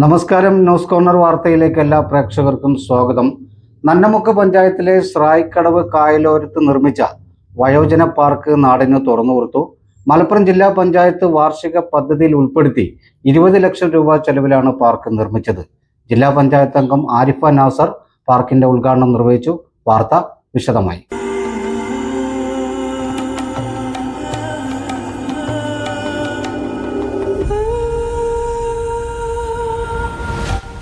നമസ്കാരം news corner വാർത്തയിലേക്ക് എല്ലാ പ്രേക്ഷകർക്കും സ്വാഗതം. നന്നമുക്ക് പഞ്ചായത്തിലെ സ്രായിക്കടവ് കായലോരത്ത് നിർമ്മിച്ച വയോജന പാർക്ക് നാടിന് തുറന്നു കൊടുത്തു. മലപ്പുറം ജില്ലാ പഞ്ചായത്ത് വാർഷിക പദ്ധതിയിൽ ഉൾപ്പെടുത്തി ഇരുപത് ലക്ഷം രൂപ ചെലവിലാണ് പാർക്ക് നിർമ്മിച്ചത്. ജില്ലാ പഞ്ചായത്ത് അംഗം ആരിഫ നാസർ പാർക്കിന്റെ ഉദ്ഘാടനം നിർവഹിച്ചു. വാർത്ത വിശദമായി.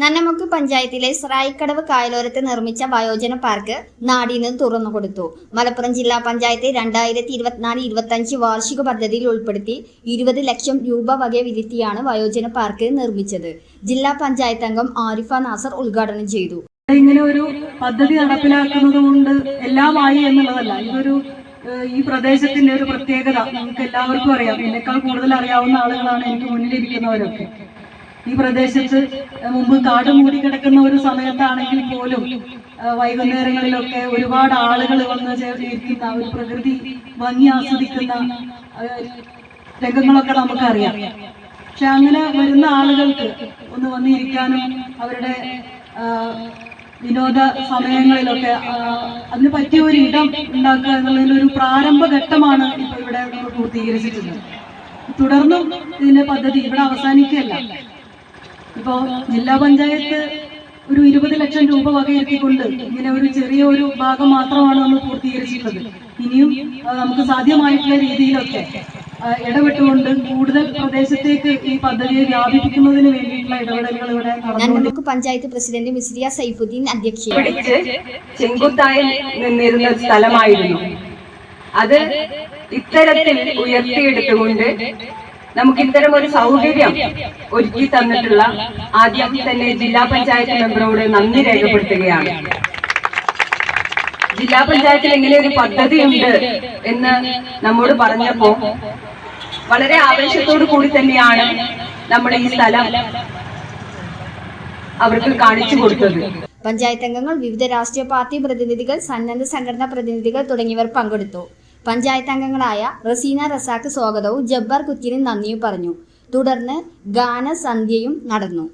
Nannamukku പഞ്ചായത്തിലെ സ്രായിക്കടവ് കായലോരത്ത് നിർമ്മിച്ച വയോജന പാർക്ക് നാടിന് തുറന്നുകൊടുത്തു മലപ്പുറം ജില്ലാ പഞ്ചായത്ത് രണ്ടായിരത്തി ഇരുപത്തിനാല് ഇരുപത്തഞ്ച് വാർഷിക പദ്ധതിയിൽ ഉൾപ്പെടുത്തി ഇരുപത് ലക്ഷം രൂപ വകയിരുത്തിയാണ് വയോജന പാർക്ക് നിർമ്മിച്ചത്. ജില്ലാ പഞ്ചായത്ത് അംഗം ആരിഫ നാസർ ഉദ്ഘാടനം ചെയ്തു. ഇങ്ങനെ ഒരു പദ്ധതി നടപ്പിലാക്കുന്നത് കൊണ്ട് എല്ലാമായി എന്നുള്ളതല്ല. ഇതൊരു ഈ പ്രദേശത്തിന്റെ ഒരു പ്രത്യേകത. നമുക്ക് എല്ലാവർക്കും അറിയാം. എന്നെക്കാൾ കൂടുതൽ അറിയാവുന്ന ആളുകളാണ് എനിക്ക് മുന്നിലിരിക്കുന്നവരൊക്കെ. ഈ പ്രദേശത്ത് മുമ്പ് കാട് മൂടി കിടക്കുന്ന ഒരു സമയത്താണെങ്കിൽ പോലും വൈകുന്നേരങ്ങളിലൊക്കെ ഒരുപാട് ആളുകൾ വന്ന് ചേർന്നിരിക്കുന്ന ഒരു പ്രകൃതി ഭംഗി ആസ്വദിക്കുന്ന രംഗങ്ങളൊക്കെ നമുക്കറിയാം. പക്ഷെ അങ്ങനെ വരുന്ന ആളുകൾക്ക് ഒന്ന് വന്നിരിക്കാനും അവരുടെ വിനോദ സമയങ്ങളിലൊക്കെ അതിന് പറ്റിയ ഒരു ഇടം ഉണ്ടാക്കുക ഒരു പ്രാരംഭ ഘട്ടമാണ് ഇപ്പൊ ഇവിടെ നമ്മൾ പൂർത്തീകരിച്ചിട്ടുള്ളത്. തുടർന്നും ഇതിന്റെ പദ്ധതി ഇവിടെ അവസാനിക്കുകയല്ല. ഇപ്പോ ജില്ലാ പഞ്ചായത്ത് ഒരു ഇരുപത് ലക്ഷം രൂപ വകയിരുത്തിക്കൊണ്ട് ഇങ്ങനെ ഒരു ചെറിയ ഒരു ഭാഗം മാത്രമാണ് നമ്മൾ പൂർത്തീകരിച്ചിട്ടുള്ളത്. ഇനിയും നമുക്ക് സാധ്യമായിട്ടുള്ള രീതിയിലൊക്കെ ഇടപെട്ടുകൊണ്ട് കൂടുതൽ പ്രദേശത്തേക്ക് ഈ പദ്ധതിയെ വ്യാപിപ്പിക്കുന്നതിന് വേണ്ടിയിട്ടുള്ള ഇടപെടലുകൾ ഇവിടെ നടന്നു പഞ്ചായത്ത് പ്രസിഡന്റ് മിസ്രിയ സൈഫുദ്ദീൻ അധ്യക്ഷ പിടിച്ച് ചെങ്കുത്തായി നിന്നിരുന്ന സ്ഥലമായിരുന്നു. അത് ഇത്തരത്തിൽ ഉയർത്തിയെടുത്തുകൊണ്ട് നമുക്ക് ഇത്തരം ഒരു സൗകര്യം ഒരുക്കി തന്നിട്ടുള്ള ആദ്യം തന്നെ ജില്ലാ പഞ്ചായത്ത് മെമ്പറോട് നന്ദി രേഖപ്പെടുത്തുകയാണ്. ജില്ലാ പഞ്ചായത്തിൽ ഇങ്ങനെ ഒരു പദ്ധതി ഉണ്ട് എന്ന് നമ്മോട് പറഞ്ഞപ്പോ വളരെ ആവേശത്തോടു കൂടി തന്നെയാണ് നമ്മൾ ഈ സ്ഥലം അവർക്ക് കാണിച്ചു കൊടുത്തത്. പഞ്ചായത്ത് അംഗങ്ങൾ വിവിധ രാഷ്ട്രീയ പാർട്ടി പ്രതിനിധികൾ സന്നദ്ധ സംഘടനാ പ്രതിനിധികൾ തുടങ്ങിയവർ പങ്കെടുത്തു. പഞ്ചായത്ത് അംഗങ്ങളായ റസീന റസാക്ക് സ്വാഗതവും ജബ്ബാർ കുത്തിനും നന്ദിയും പറഞ്ഞു. തുടർന്ന് ഗാനസന്ധ്യയും നടന്നു.